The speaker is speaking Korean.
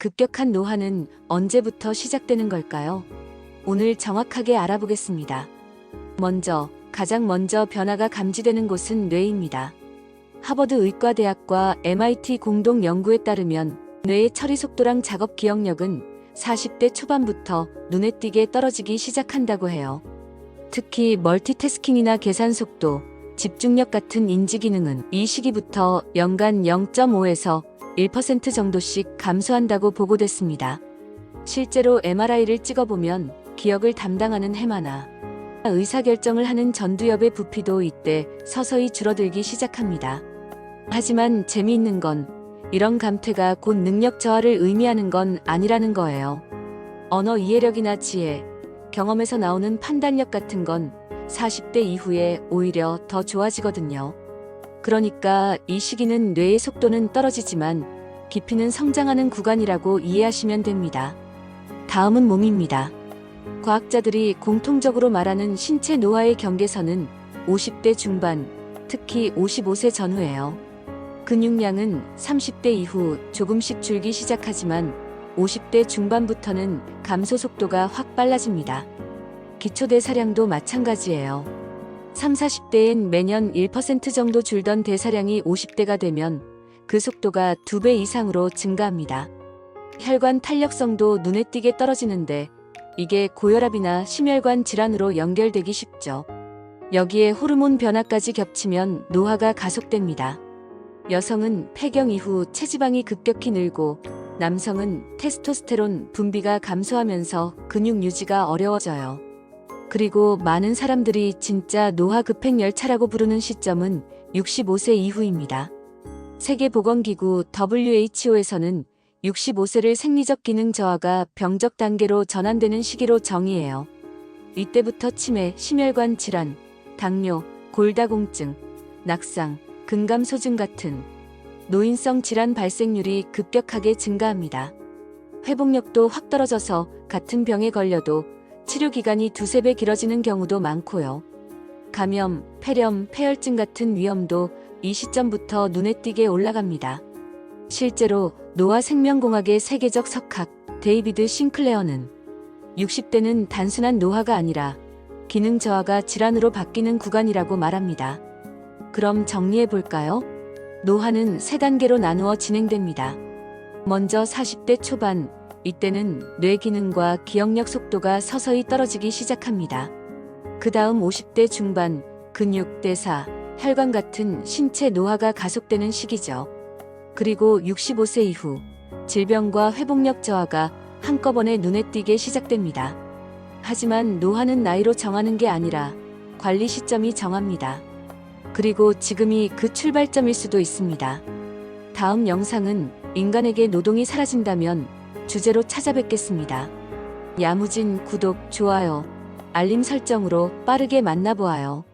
급격한 노화는 언제부터 시작되는 걸까요? 오늘 정확하게 알아보겠습니다. 먼저, 가장 먼저 변화가 감지되는 곳은 뇌입니다. 하버드 의과대학과 MIT 공동 연구에 따르면 뇌의 처리 속도랑 작업 기억력은 40대 초반부터 눈에 띄게 떨어지기 시작한다고 해요. 특히 멀티태스킹이나 계산 속도, 집중력 같은 인지 기능은 이 시기부터 연간 0.5에서 1% 정도씩 감소한다고 보고됐습니다. 실제로 MRI를 찍어보면 기억을 담당하는 해마나 의사결정을 하는 전두엽의 부피도 이때 서서히 줄어들기 시작합니다. 하지만 재미있는 건 이런 감퇴가 곧 능력 저하를 의미하는 건 아니라는 거예요. 언어 이해력이나 지혜, 경험에서 나오는 판단력 같은 건 40대 이후에 오히려 더 좋아지거든요. 그러니까 이 시기는 뇌의 속도는 떨어지지만 깊이는 성장하는 구간이라고 이해하시면 됩니다. 다음은 몸입니다. 과학자들이 공통적으로 말하는 신체 노화의 경계선은 50대 중반, 특히 55세 전후예요. 근육량은 30대 이후 조금씩 줄기 시작하지만 50대 중반부터는 감소 속도가 확 빨라집니다. 기초대사량도 마찬가지예요. 3, 40대엔 매년 1% 정도 줄던 대사량이 50대가 되면 그 속도가 2배 이상으로 증가합니다. 혈관 탄력성도 눈에 띄게 떨어지는데 이게 고혈압이나 심혈관 질환으로 연결되기 쉽죠. 여기에 호르몬 변화까지 겹치면 노화가 가속됩니다. 여성은 폐경 이후 체지방이 급격히 늘고 남성은 테스토스테론 분비가 감소하면서 근육 유지가 어려워져요. 그리고 많은 사람들이 진짜 노화 급행 열차라고 부르는 시점은 65세 이후입니다. 세계보건기구 WHO에서는 65세를 생리적 기능 저하가 병적 단계로 전환되는 시기로 정의해요. 이때부터 치매, 심혈관 질환, 당뇨, 골다공증, 낙상, 근감 소증 같은 노인성 질환 발생률이 급격하게 증가합니다. 회복력도 확 떨어져서 같은 병에 걸려도 치료 기간이 두세 배 길어지는 경우도 많고요. 감염, 폐렴, 폐혈증 같은 위험도 이 시점부터 눈에 띄게 올라갑니다. 실제로 노화 생명공학의 세계적 석학 데이비드 싱클레어는 60대는 단순한 노화가 아니라 기능 저하가 질환으로 바뀌는 구간이라고 말합니다. 그럼 정리해 볼까요? 노화는 세 단계로 나누어 진행됩니다. 먼저 40대 초반, 이때는 뇌 기능과 기억력 속도가 서서히 떨어지기 시작합니다. 그 다음 50대 중반, 근육, 대사, 혈관 같은 신체 노화가 가속되는 시기죠. 그리고 65세 이후, 질병과 회복력 저하가 한꺼번에 눈에 띄게 시작됩니다. 하지만 노화는 나이로 정하는 게 아니라 관리 시점이 정합니다. 그리고 지금이 그 출발점일 수도 있습니다. 다음 영상은 인간에게 노동이 사라진다면 주제로 찾아뵙겠습니다. 야무진 구독, 좋아요, 알림 설정으로 빠르게 만나보아요.